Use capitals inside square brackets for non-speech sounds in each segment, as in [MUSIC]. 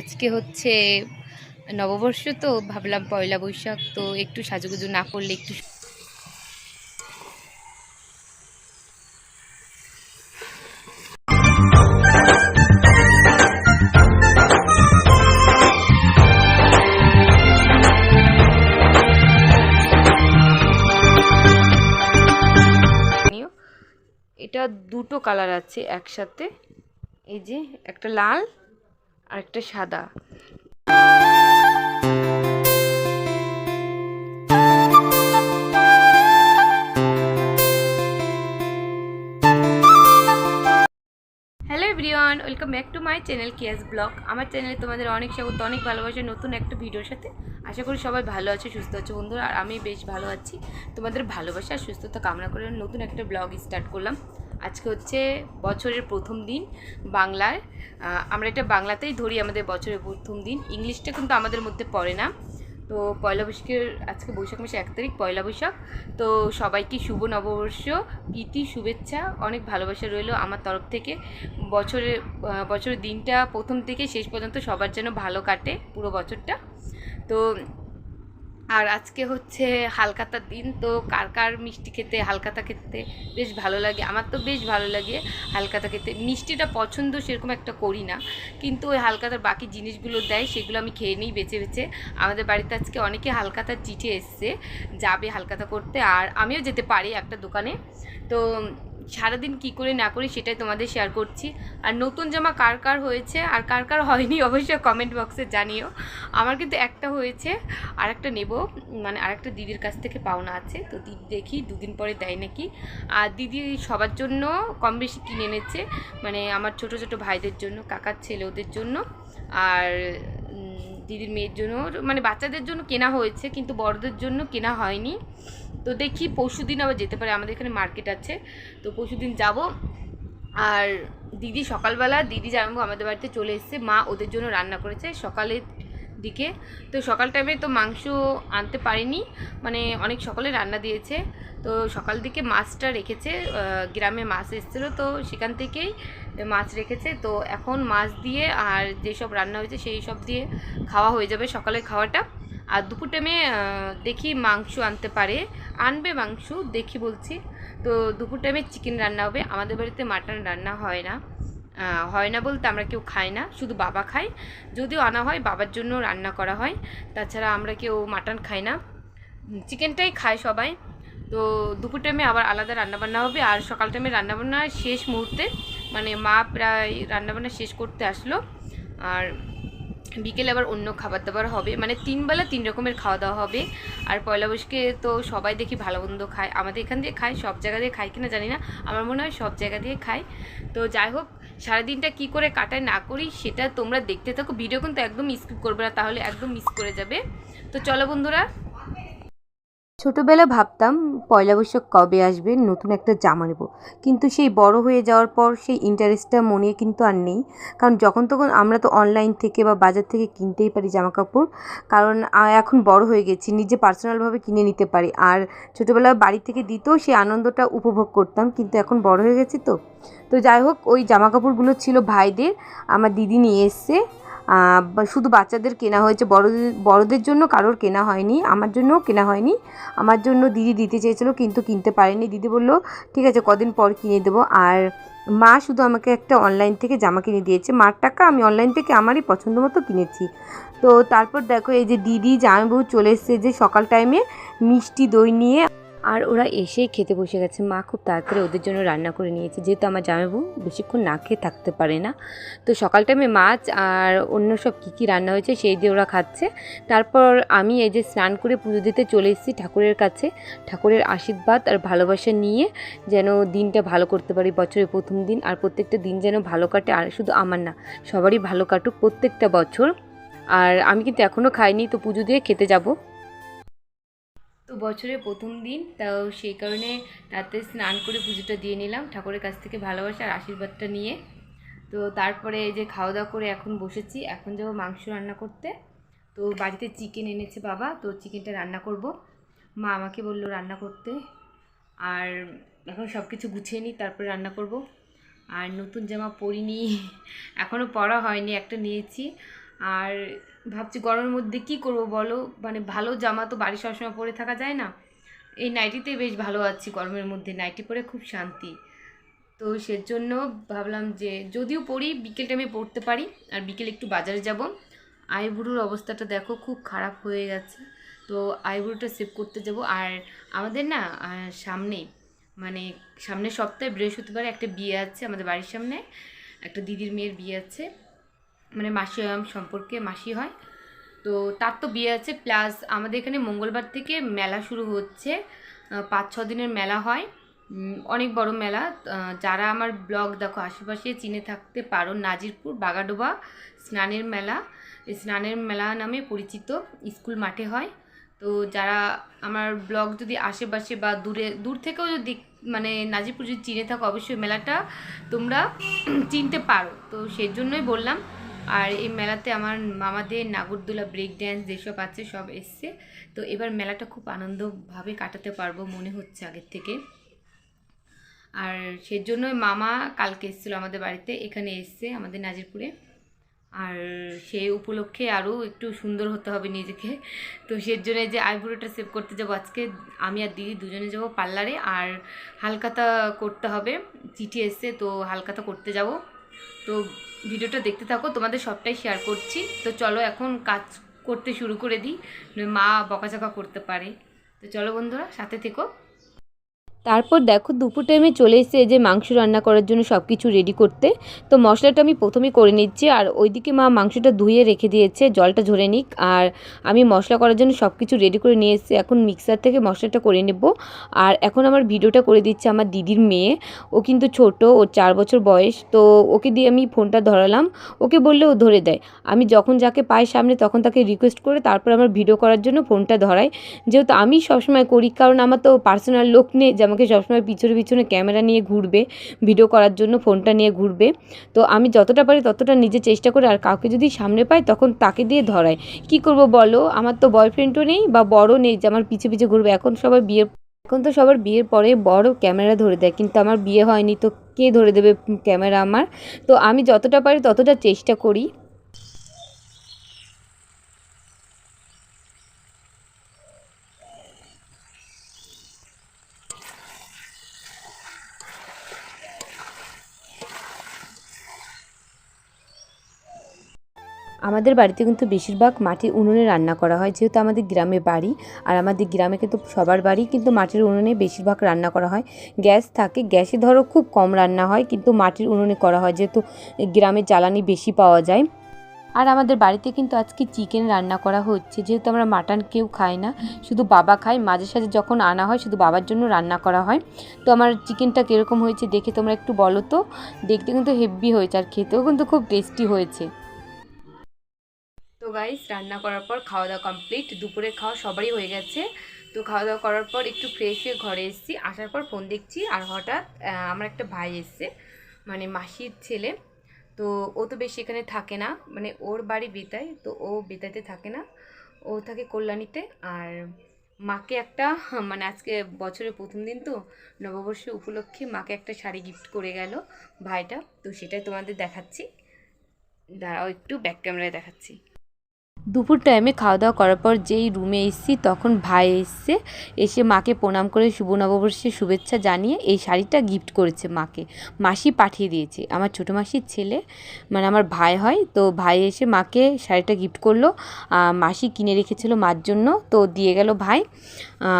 আজকে হচ্ছে নববর্ষ, তো ভাবলাম পয়লা বৈশাখ, তো একটু সাজুগুজু না করলে একটু এটা দুটো কালার আছে একসাথে। এই যে একটা লাল আর একটা সাদা welcome back to my channel কিয়াস blog আমার চ্যানেলে তোমাদের অনেক স্বাগত, অনেক ভালোবাসা নতুন একটা ভিডিওর সাথে। আশা করি সবাই ভালো আছে, সুস্থ আছে বন্ধুরা, আর আমি বেশ ভালো আছি। তোমাদের ভালোবাসা আর সুস্থতা কামনা করে নতুন একটা ব্লগ স্টার্ট করলাম। আজকে হচ্ছে বছরের প্রথম দিন বাংলার। আমরা এটা বাংলাতেই ধরি আমাদের বছরের প্রথম দিন। ইংলিশটা কিন্তু আমাদের মধ্যে পড়ে না। তো পয়লা বৈশাখের, আজকে বৈশাখ মাসে এক তারিখ, পয়লা বৈশাখ। তো সবাইকে শুভ নববর্ষ, প্রীতি, শুভেচ্ছা, অনেক ভালোবাসা রইল আমার তরফ থেকে। বছরের বছরের দিনটা প্রথম থেকে শেষ পর্যন্ত সবার যেন ভালো কাটে পুরো বছরটা। তো আর আজকে হচ্ছে হালকাতার দিন, তো কার কার মিষ্টি খেতে, হালকাতা খেতে বেশ ভালো লাগে? আমার তো বেশ ভালো লাগে হালকাতা খেতে। মিষ্টিটা পছন্দ সেরকম একটা করি না, কিন্তু ওই হালকাতার বাকি জিনিসগুলো দেয়, সেগুলো আমি খেয়ে নিই বেছে বেছে। আমাদের বাড়িতে আজকে অনেকে হালকাতার চিঠি এসছে, যাবে হালকাতা করতে। আর আমিও যেতে পারি একটা দোকানে। তো সারাদিন কি করে না করি সেটাই তোমাদের শেয়ার করছি। আর নতুন জামা কার কার হয়েছে আর কার কার হয়নি [LAUGHS] অবশ্যই কমেন্ট বক্সে জানিও। আমার কিন্তু একটা হয়েছে আর একটা নেব। মানে আর একটা দিদির কাছ থেকে পাওনা আছে। তো দিদি দেখি, দুদিন পরে দেয় নাকি। আর দিদি সবার জন্য কম বেশি কিনে এনেছে। মানে আমার ছোট ছোট ভাইদের জন্য, কাকার ছেলে ওদের জন্য। আর দিদির মেয়ের জন্য। মানে বাচ্চাদের জন্য কেনা হয়েছে, কিন্তু বড়দের জন্য কেনা হয়নি। তো দেখি পরশু দিন আবার যেতে পারে, আমাদের এখানে মার্কেট আছে। তো পরশু দিন যাব। আর দিদি সকালবেলা, দিদি জানব আমাদের বাড়িতে চলে এসেছে। মা ওদের জন্য রান্না করেছে সকালের দিকে। তো সকাল টাইমে তো মাংস আনতে পারিনি মানে অনেক সকালে রান্না দিয়েছে। তো সকাল দিকে মাছটা রেখেছে গ্রামে মাছ এসেছিল, তো সেখান থেকেই মাছ রেখেছে। তো এখন মাছ দিয়ে আর যেসব রান্না হয়েছে, সেই সব দিয়ে খাওয়া হয়ে যাবে সকালের খাওয়াটা। আর দুপুর টাইমে দেখি মাংস আনতে পারে। আনবে মাংস, দেখি বলছি। তো দুপুর টাইমে চিকেন রান্না হবে। আমাদের বাড়িতে মাটন রান্না হয় না। হয় না বলতে আমরা কেউ খাই না, শুধু বাবা খায়। যদিও আনা হয়, বাবার জন্য রান্না করা হয়। তাছাড়া আমরা কেউ মাটন খাই না। চিকেনটাই খায় সবাই। তো দুপুর টাইমে আবার আলাদা রান্নাবান্না হবে। আর সকাল টাইমে রান্নাবান্না শেষ মুহূর্তে মানে মা প্রায় রান্নাবান্না শেষ করতে আসলো। আর বিকেলে আবার অন্য খাবার দাবার হবে। মানে তিনবেলা তিন রকমের খাওয়া দাওয়া হবে। আর পয়লা বৈশাখে তো সবাই দেখি ভালো মন্দ খায়। আমাদের এখান দিয়ে খায়, সব জায়গা দিয়ে খায় কিনা জানি না। আমার মনে হয় সব জায়গা দিয়ে খায়। তো যাই হোক, সারাদিনটা কি করে কাটায় না করি সেটা তোমরা দেখতে থাকো। ভিডিও কিন্তু একদম স্কিপ করবে না, তাহলে একদম মিস করে যাবে। তো চলো বন্ধুরা ছোটোবেলা ভাবতাম পয়লা বৈশাখ কবে আসবে, নতুন একটা জামা নেব। কিন্তু সেই বড় হয়ে যাওয়ার পর সেই ইন্টারেস্টটা মনে কিন্তু আর নেই। কারণ যখন তখন আমরা তো অনলাইন থেকে বা বাজার থেকে কিনতেই পারি জামা কাপড় কারণ এখন বড় হয়ে গেছি, নিজে পার্সোনালভাবে কিনে নিতে পারি। আর ছোটোবেলা বাড়ি থেকে দিতেও সেই আনন্দটা উপভোগ করতাম, কিন্তু এখন বড় হয়ে গেছি তো। তো যাই হোক, ওই জামা কাপড়গুলো ছিল ভাইদের, আমার দিদি নিয়ে এসছে। শুধু বাচ্চাদের কেনা হয়েছে, বড়দের বড়দের জন্য কারোর কেনা হয়নি, আমার জন্যও কেনা হয়নি। আমার জন্য দিদি দিতে চেয়েছিলো, কিন্তু কিনতে পারেনি। দিদি বলল, ঠিক আছে, কদিন পর কিনে দেবো। আর মা শুধু আমাকে একটা অনলাইন থেকে জামা কিনে দিয়েছে। মার টাকা আমি অনলাইন থেকে আমারই পছন্দ মতো কিনেছি। তো তারপর দেখো, এই যে দিদি, জামাইবাবু চলে এসছে, যে সকাল টাইমে মিষ্টি দই নিয়ে আর ওরা এসেই খেতে বসে গেছে। মা খুব তাড়াতাড়ি ওদের জন্য রান্না করে নিয়েছে। যেহেতু আমার জামাইবাবু বেশিক্ষণ না খেয়ে থাকতে পারে না। তো সকাল টাইমে মাছ আর অন্য সব কী কী রান্না হয়েছে সেই দিয়ে ওরা খাচ্ছে। তারপর আমি এই যে স্নান করে পুজো দিতে চলে এসেছি ঠাকুরের কাছে। ঠাকুরের আশীর্বাদ আর ভালোবাসা নিয়ে যেন দিনটা ভালো করতে পারি বছরের প্রথম দিন। আর প্রত্যেকটা দিন যেন ভালো কাটে। আর শুধু আমার না, সবারই ভালো কাটুক প্রত্যেকটা বছর। আর আমি কিন্তু এখনও খাইনি, তো পুজো দিয়ে খেতে যাব। তো বছরের প্রথম দিন, তাও সেই কারণে রাতে স্নান করে পুজোটা দিয়ে নিলাম ঠাকুরের কাছ থেকে ভালোবাসা আর আশীর্বাদটা নিয়ে। তো তারপরে এই যে খাওয়া দাওয়া করে এখন বসেছি, এখন যাব মাংস রান্না করতে। তো বাড়িতে চিকেন এনেছে বাবা, তো চিকেনটা রান্না করব। মা আমাকে বলল রান্না করতে। আর এখন সব কিছু গুছিয়ে নিই, তারপরে রান্না করব। আর নতুন জামা পরিনি এখনও পরা হয়নি, একটা নিয়েছি। আর ভাবছি গরমের মধ্যে কি করব বলো? মানে ভালো জামা তো বাড়ি সবসময় পরে থাকা যায় না। এই নাইটিতে বেশ ভালো আছি গরমের মধ্যে নাইটি পরে খুব শান্তি। তো সেজন্য ভাবলাম যে যদিও পড়ি বিকেল টাইমে পড়তে পারি, আর বিকেল একটু বাজারে যাব। আইবুড়োর অবস্থাটা দেখো খুব খারাপ হয়ে গেছে। তো আইবুড়োটা সেভ করতে যাব। আর আমাদের না সামনে মানে সামনের সপ্তাহে বৃহস্পতিবার একটা বিয়ে আছে আমাদের বাড়ির সামনে। একটা দিদির মেয়ের বিয়ে আছে। মানে মাসি, সম্পর্কে মাসি হয়। তো তার তো বিয়ে আছে প্লাস আমাদের এখানে মঙ্গলবার থেকে মেলা শুরু হচ্ছে। পাঁচ, ছ দিনের মেলা হয়। অনেক বড় মেলা। যারা আমার ব্লগ দেখো, আশেপাশে চিনে থাকতে পারো, নাজিরপুর বাগাডোবা স্নানের মেলা। স্নানের মেলা নামে পরিচিত, স্কুল মাঠে হয়। তো যারা আমার ব্লগ যদি আশেপাশে বা দূরে, দূর থেকেও যদি মানে নাজিরপুর যদি চিনে থাকো, অবশ্যই মেলাটা তোমরা চিনতে পারো। তো সেই জন্যই বললাম আর এই মেলাতে আমার মামাদের নাগরদোলা ব্রেক ড্যান্স যেসব আছে সব এসছে। তো এবার মেলাটা খুব আনন্দভাবে কাটাতে পারব মনে হচ্ছে আগের থেকে। আর সেজন্যই মামা কালকে এসেছিল আমাদের বাড়িতে, এখানে এসছে আমাদের নাজিরপুরে। আর সেই উপলক্ষে আরও একটু সুন্দর হতে হবে নিজেকে। তো সের জন্য যে আইব্রোটা সেভ করতে যাব আজকে, আমি আর দিদি দুজনে যাব পার্লারে। আর হালকাতা করতে হবে, চিঠি এসছে, তো হালকাতা করতে যাব। তো ভিডিওটা দেখতে থাকো, তোমাদের সবটাই শেয়ার করছি। তো চলো এখন কাজ করতে শুরু করে দিই, মা বকাঝকা করতে পারে। তো চলো বন্ধুরা, সাথে থেকো। তারপর দেখো দুপুর টাইমে চলে এই যে মাংস রান্না করার জন্য সব কিছু রেডি করতে। তো মশলাটা আমি প্রথমেই করে নিচ্ছি। আর ওইদিকে মা মাংসটা ধুয়ে রেখে দিয়েছে, জলটা ঝরে নিক। আর আমি মশলা করার জন্য সব কিছু রেডি করে নিয়ে এসেছি। এখন মিক্সার থেকে মশলাটা করে নেব। আর এখন আমার ভিডিওটা করে দিচ্ছে আমার দিদির মেয়ে। ও কিন্তু ছোট, ওর চার বছর বয়স। তো ওকে দিয়ে আমি ফোনটা ধরালাম। ওকে বললে ও ধরে দেয়। আমি যখন যাকে পাই সামনে তখন তাকে রিকোয়েস্ট করে তারপর আমার ভিডিও করার জন্য ফোনটা ধরাই যেহেতু আমি সবসময় করি, কারণ আমার তো পার্সোনাল লোক নেই আমাকে সবসময় পিছনে পিছনে ক্যামেরা নিয়ে ঘুরবে ভিডিও করার জন্য ফোনটা নিয়ে ঘুরবে। তো আমি যতটা পারি ততটা নিজে চেষ্টা করি, আর কাউকে যদি সামনে পাই তখন তাকে দিয়ে ধরাই। কি করব বলো? আমার তো বয়ফ্রেন্ডও নেই বা বড় নেই যে আমার পিছে পিছে ঘুরবে। এখন সবার বিয়ের, এখন তো সবার বিয়ের পরে বড় ক্যামেরা ধরে দেয়, কিন্তু আমার বিয়ে হয়নি, তো কে ধরে দেবে ক্যামেরা আমার? তো আমি যতটা পারি ততটা চেষ্টা করি। আমাদের বাড়িতে কিন্তু বেশিরভাগ মাটির উনুনে রান্না করা হয়, যেহেতু আমাদের গ্রামে বাড়ি, আর আমাদের গ্রামে কিন্তু সবার বাড়ি কিন্তু মাটির উনুনে বেশিরভাগ রান্না করা হয়। গ্যাস থাকে, গ্যাসে ধরো খুব কম রান্না হয়, কিন্তু মাটির উনুনে করা হয়, যেহেতু গ্রামে জ্বালানি বেশি পাওয়া যায়। আর আমাদের বাড়িতে কিন্তু আজকে চিকেন রান্না করা হচ্ছে, যেহেতু আমরা মাটন কেউ খাই না, শুধু বাবা খায়। মাঝে সাঝে যখন আনা হয়, শুধু বাবার জন্য রান্না করা হয়। তো আমার চিকেনটা কীরকম হয়েছে দেখে তোমরা একটু বলো তো। দেখতে কিন্তু হেভি হয়েছে, আর খেতেও কিন্তু খুব টেস্টি হয়েছে। গাইস রান্না করার পর খাওয়া দাওয়া কমপ্লিট দুপুরে খাওয়া সবারই হয়ে গেছে। তো খাওয়া দাওয়া করার পর একটু ফ্রেশ হয়ে ঘরে এসেছি। আসার পর ফোন দেখছি আর হঠাৎ আমার একটা ভাই এসছে মানে মাসির ছেলে। তো ও তো বেশি এখানে থাকে না মানে ওর বাড়ি বেতায় তো ও বেতাইতে থাকে না। ও থাকে কল্যাণীতে আর মাকে একটা মানে আজকে বছরের প্রথম দিন তো, নববর্ষ উপলক্ষে মাকে একটা শাড়ি গিফট করে গেল ভাইটা। তো সেটাই তোমাদের দেখাচ্ছি। দাঁড়াও, একটু ব্যাক ক্যামেরায় দেখাচ্ছি। দুপুর টাইমে খাওয়া দাওয়া করার পর যেই রুমে এসেছি, তখন ভাই এসছে, এসে মাকে প্রণাম করে শুভ নববর্ষের শুভেচ্ছা জানিয়ে এই শাড়িটা গিফট করেছে মাকে। মাসি পাঠিয়ে দিয়েছে। আমার ছোটো মাসির ছেলে মানে আমার ভাই হয়, তো ভাই এসে মাকে শাড়িটা গিফট করল। মাসি কিনে রেখেছিল মার জন্য, তো দিয়ে গেল ভাই।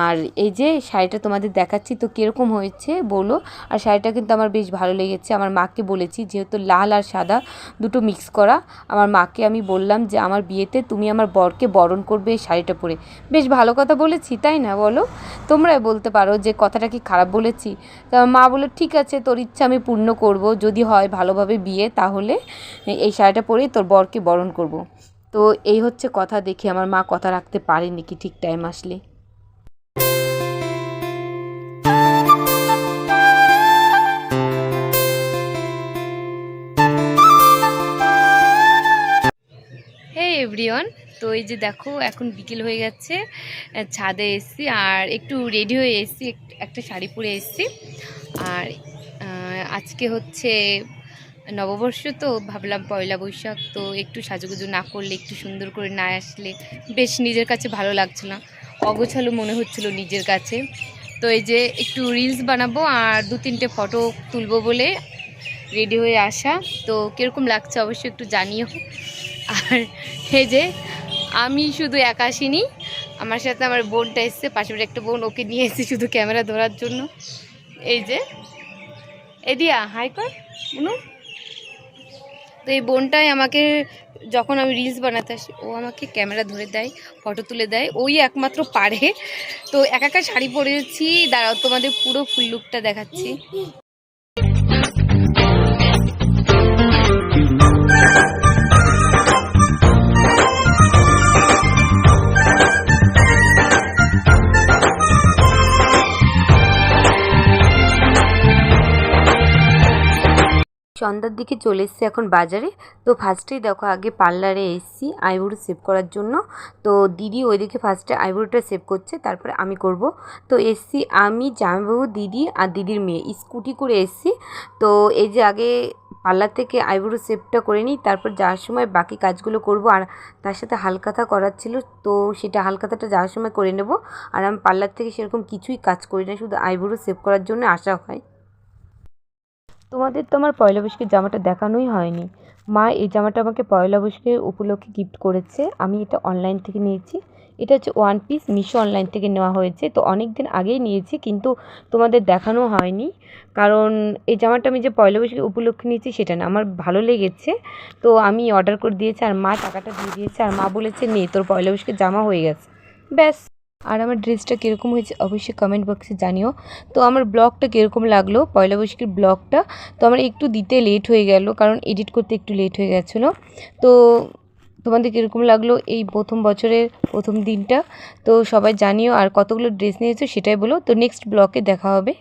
আর এই যে শাড়িটা তোমাদের দেখাচ্ছি, তো কীরকম হয়েছে বলো? আর শাড়িটা কিন্তু আমার বেশ ভালো লেগেছে। আমার মাকে বলেছি, যেহেতু লাল আর সাদা দুটো মিক্স করা, আমার মাকে আমি বললাম যে আমার বিয়েতে তুমি আমার বরকে বরণ করবে এই শাড়িটা পরে। বেশ ভালো কথা বলেছি, তাই না বলো? তোমরাই বলতে পারো যে কথাটা কি খারাপ বলেছি। তা মা বলে ঠিক আছে, তোর ইচ্ছা আমি পূর্ণ করব। যদি হয় ভালোভাবে বিয়ে, তাহলে এই শাড়িটা পরেই তোর বরকে বরণ করব। তো এই হচ্ছে কথা দেখি আমার মা কথা রাখতে পারেনি কি ঠিক টাইম আসলে। এভরিওয়ান। তো এই যে দেখো, এখন বিকেল হয়ে গেছে ছাদে এসছি আর একটু রেডি হয়ে এসছি একটা শাড়ি পরে এসছি। আর আজকে হচ্ছে নববর্ষ, তো ভাবলাম পয়লা বৈশাখ, তো একটু সাজুগুজু না করলে, একটু সুন্দর করে না আসলে বেশ নিজের কাছে ভালো লাগছে না। অগোছালো মনে হচ্ছিল নিজের কাছে। তো এই যে একটু রিলস বানাবো আর দু তিনটে ফটো তুলবো বলে রেডি হয়ে আসা। তো কীরকম লাগছে অবশ্যই একটু জানিও। আর এই যে, আমি শুধু একা আসিনি, আমার সাথে আমার বোনটা এসছে বাড়ির একটা বোন ওকে নিয়ে এসেছে শুধু ক্যামেরা ধরার জন্য। এই যে এদিয়া হাই কর, বুনু। তো এই বোনটাই আমাকে যখন আমি রিলস বানাতে আসি, ও আমাকে ক্যামেরা ধরে দেয় ফটো তুলে দেয়, ওই একমাত্র পারে। তো একা একা শাড়ি পরেছি, দাঁড়াও, তোমাদের পুরো ফুল লুকটা দেখাচ্ছি। সন্ধ্যার দিকে চলে এসেছি এখন বাজারে। তো ফার্স্টেই দেখো, আগে পার্লারে এসেছি আইব্রো সেভ করার জন্য। তো দিদি ওইদিকে ফার্স্টে আইব্রোটা সেভ করছে, তারপরে আমি করব। তো এসছি আমি, জামাইবাবু, দিদি আর দিদির মেয়ে। স্কুটি করে এসছি। তো এই যে আগে পার্লার থেকে আইব্রো সেভটা করে নিই, তারপর যাওয়ার সময় বাকি কাজগুলো করব। আর তার সাথে হালকাথা করার ছিল, তো সেটা হালকাথাটা যাওয়ার সময় করে নেব। আর আমি পার্লার থেকে সেরকম কিছুই কাজ করি না, শুধু আইব্রো সেভ করার জন্য আসা হয়। তোমাদের তো আমার পয়লা বৈশাখের জামাটা দেখানোই হয়নি। মা এই জামাটা আমাকে পয়লা বৈশাখের উপলক্ষে গিফট করেছে। আমি এটা অনলাইন থেকে নিয়েছি। এটা হচ্ছে ওয়ান পিস মিশো অনলাইন থেকে নেওয়া হয়েছে। তো অনেক দিন আগেই নিয়েছি কিন্তু তোমাদের দেখানো হয়নি। কারণ এই জামাটা আমি যে পয়লা বৈশাখের উপলক্ষে নিয়েছি সেটা না, আমার ভালো লেগেছে। তো আমি অর্ডার করে দিয়েছি আর মা টাকাটা দিয়ে দিয়েছে। আর মা বলেছে, নে, তোর পয়লা বৈশাখের জামা হয়ে গেছে। ব্যাস। আর আমার ড্রেসটা কীরকম হয়েছে অবশ্যই কমেন্ট বক্সে জানিও। তো আমার ব্লগটা কীরকম লাগল? পয়লা বৈশাখের ব্লগটা? তো আমার একটু দিতে লেট হয়ে গেল, কারণ এডিট করতে একটু লেট হয়ে গেছিল। তো তোমাদের কীরকম লাগল এই প্রথম বছরের প্রথম দিনটা? তো সবাই জানিও আর কতগুলো ড্রেস নিয়েছো সেটাই বলো। তো নেক্সট ব্লকে দেখা হবে।